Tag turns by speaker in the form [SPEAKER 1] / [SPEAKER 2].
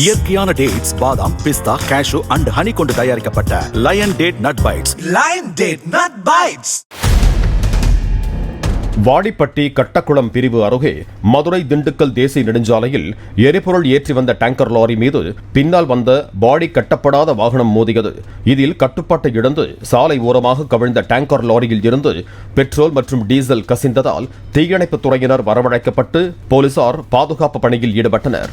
[SPEAKER 1] இயற்கையான டேட்ஸ் பாதாம் பிஸ்தா cash and honey கொண்டு தயாரிக்கப்பட்ட Lion Date Nut Bites
[SPEAKER 2] Lion Date Nut Bites.
[SPEAKER 3] Vadipatti Kattakulam பிரிவு அருகே மதுரை திண்டுக்கல் தேசிய நெடுஞ்சாலையில் எரிபொருள் ஏற்றி வந்த டேங்கர் லாரி மீது பின்னால் வந்த பாடி கட்டப்படாத வாகனம் மோதியது. இதில் கட்டுப்பாட்டை இழந்து சாலை ஓரமாக கவிழ்ந்த டேங்கர் லாரியில் இருந்து பெட்ரோல் மற்றும் டீசல் கசிந்ததால் தீயணைப்புத் துறையினர் வரவழைக்கப்பட்டு போலீசார் பாதுகாப்பு பணியில் ஈடுபட்டனர்.